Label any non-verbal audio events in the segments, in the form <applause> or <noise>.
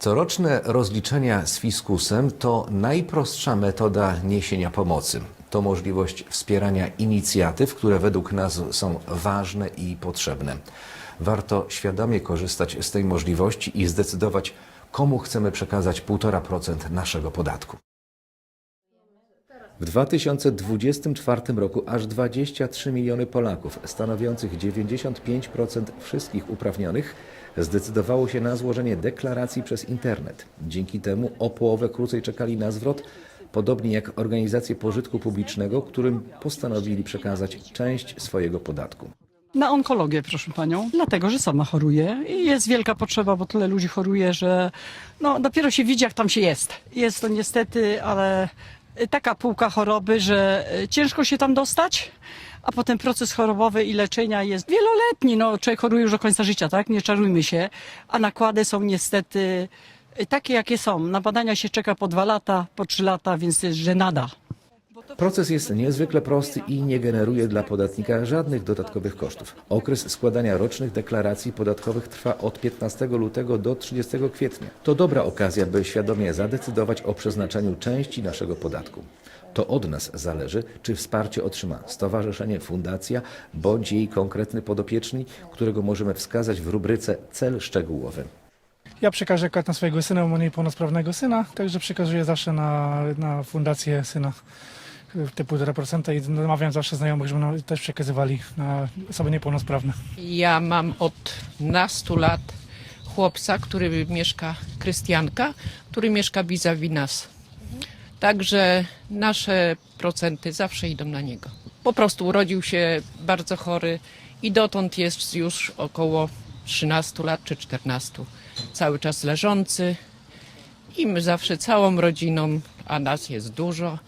Coroczne rozliczenia z fiskusem to najprostsza metoda niesienia pomocy. To możliwość wspierania inicjatyw, które według nas są ważne i potrzebne. Warto świadomie korzystać z tej możliwości i zdecydować, komu chcemy przekazać 1,5% naszego podatku. W 2024 roku aż 23 miliony Polaków, stanowiących 95% wszystkich uprawnionych, zdecydowało się na złożenie deklaracji przez internet. Dzięki temu o połowę krócej czekali na zwrot, podobnie jak organizacje pożytku publicznego, którym postanowili przekazać część swojego podatku. Na onkologię, proszę panią, dlatego że sama choruję i jest wielka potrzeba, bo tyle ludzi choruje, że no, dopiero się widzi, jak tam się jest. Jest to niestety, ale taka półka choroby, że ciężko się tam dostać, a potem proces chorobowy i leczenia jest wieloletni. No, człowiek choruje już do końca życia, tak? Nie czarujmy się, a nakłady są niestety takie, jakie są. Na badania się czeka po dwa lata, po trzy lata, więc jest żenada. Proces jest niezwykle prosty i nie generuje dla podatnika żadnych dodatkowych kosztów. Okres składania rocznych deklaracji podatkowych trwa od 15 lutego do 30 kwietnia. To dobra okazja, by świadomie zadecydować o przeznaczeniu części naszego podatku. To od nas zależy, czy wsparcie otrzyma stowarzyszenie, fundacja bądź jej konkretny podopieczny, którego możemy wskazać w rubryce cel szczegółowy. Ja przekażę akurat na swojego syna, mam niepełnosprawnego syna, także przekazuję zawsze na, na fundację syna te 1,5% i namawiam zawsze znajomych, żeby nam też przekazywali na osoby niepełnosprawne. Ja mam od nastu lat chłopca, który mieszka, Krystianka, który mieszka vis-a-vis nas. Także nasze procenty zawsze idą na niego. Po prostu urodził się bardzo chory i dotąd jest już około 13 lat czy 14. Cały czas leżący i my zawsze całą rodziną, a nas jest dużo,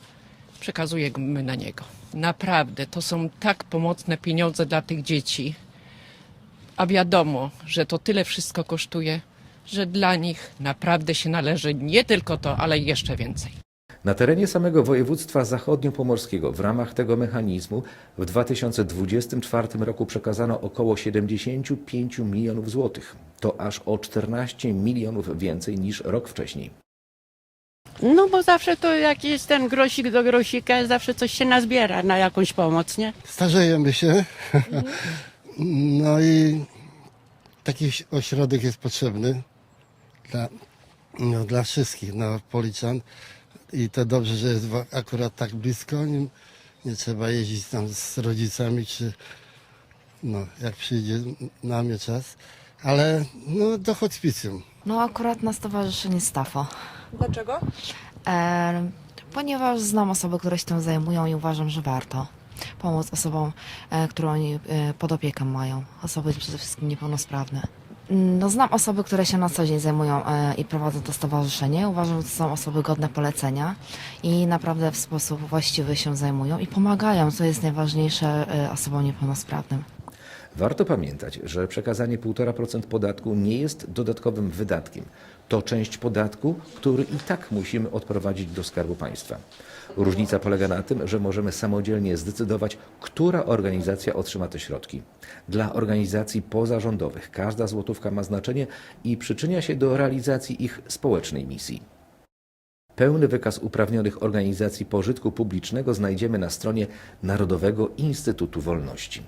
przekazujemy na niego. Naprawdę, to są tak pomocne pieniądze dla tych dzieci a wiadomo, że to tyle wszystko kosztuje, że dla nich naprawdę się należy nie tylko to, ale jeszcze więcej. Na terenie samego województwa zachodniopomorskiego w ramach tego mechanizmu w 2024 roku przekazano około 75 milionów złotych. To aż o 14 milionów więcej niż rok wcześniej. No bo zawsze to jak jest ten grosik do grosika, zawsze coś się nazbiera na jakąś pomoc, nie? Starzejemy się. <laughs> No i taki ośrodek jest potrzebny dla, no, dla wszystkich, Policzan. I to dobrze, że jest akurat tak blisko. Nie, nie trzeba jeździć tam z rodzicami, czy no, jak przyjdzie na mnie czas. Ale no, do hospicjum. No akurat na stowarzyszenie Stafo. Dlaczego? E, ponieważ znam osoby, które się tym zajmują i uważam, że warto pomóc osobom, e, które oni e, pod opieką mają. Osoby przede wszystkim niepełnosprawne. No, znam osoby, które się na co dzień zajmują e, i prowadzą to stowarzyszenie. Uważam, że to są osoby godne polecenia i naprawdę w sposób właściwy się zajmują i pomagają, co jest najważniejsze e, osobom niepełnosprawnym. Warto pamiętać, że przekazanie 1,5% podatku nie jest dodatkowym wydatkiem. To część podatku, który i tak musimy odprowadzić do Skarbu Państwa. Różnica polega na tym, że możemy samodzielnie zdecydować, która organizacja otrzyma te środki. Dla organizacji pozarządowych każda złotówka ma znaczenie i przyczynia się do realizacji ich społecznej misji. Pełny wykaz uprawnionych organizacji pożytku publicznego znajdziemy na stronie Narodowego Instytutu Wolności.